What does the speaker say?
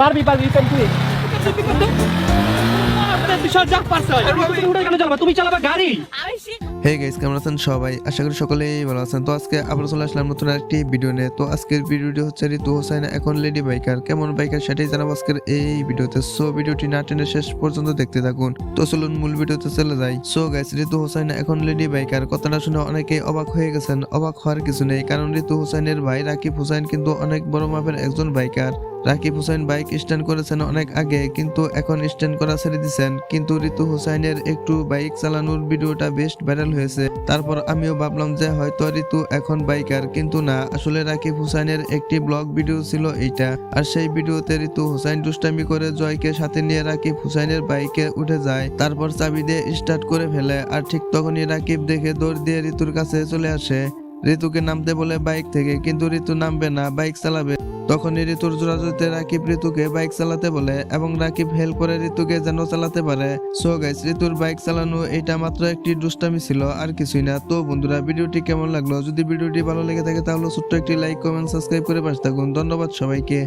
পারবি পারবি বিশাল পারছে তুমি চালাবা গাড়ি। হে গাইস কেমন আছেন সবাই? আশা করি সকলেই ভালো আছেন। তো আজকে আবার চলে আসলাম নতুন একটি ভিডিও নিয়ে। তো আজকের ভিডিওটি হচ্ছে ঋতু হোসেন এখন লেডি বাইকার কেমন বাইকার সেটাই জানাব আজকের এই ভিডিওতে সো ভিডিওটি না টেনে শেষ পর্যন্ত দেখতে থাকুন। তো চলুন মূল ভিডিওতে চলে যাই। সো গাইস ঋতু হোসেন এখন লেডি বাইকার কথাটা শুনে অনেকেই অবাক হয়ে গেছেন। অবাক হওয়ার কিছু নেই। কারণ ঋতু হোসাইনের ভাই রাকিব হোসেন কিন্তু অনেক বড় মাপের একজন biker Rakib Hossain bike stand করেছেন অনেক আগে, কিন্তু এখন স্ট্যান্ড করা ছেড়ে দিয়েছেন কিন্তু ঋতু হোসেনের একটু বাইক চালানোর ভিডিওটা বেশ ভাইরাল হয়েছে। তারপর আমিও ভাবলাম যে হয়তো ঋতু এখন বাইকার, কিন্তু না। আসলে রাকিব হোসেনের একটি ব্লগ ভিডিও ছিল এইটা। আর সেই ভিডিওতে ঋতু হোসেন দুষ্টামি করে জয়কে সাথে নিয়ে রাকিব হোসেনের বাইকে উঠে যায়। তারপর চাবি দিয়ে স্টার্ট করে ফেলে। আর ঠিক তখনই রাকিব দেখে দৌড় দিয়ে ঋতুর কাছে চলে আসে। ঋতুকে নামতে বলে বাইক থেকে, কিন্তু ঋতু নামবে না, বাইক চালাবে। তখনই ঋতুর জোরাজুরিতে রাকিব ঋতুকে বাইক চালাতে বলে এবং রাকিব হেল করে ঋতুকে যেন চালাতে পারে। সো গাইস ঋতুর বাইক চালানো এটা মাত্র একটি দুষ্টামি ছিল, আর কিছুই না। তো বন্ধুরা, ভিডিওটি কেমন লাগল? যদি ভিডিওটি ভালো লেগে থাকে তাহলে ছোট্ট একটি লাইক কমেন্ট সাবস্ক্রাইব করে পাশে থাকুন। ধন্যবাদ সবাইকে।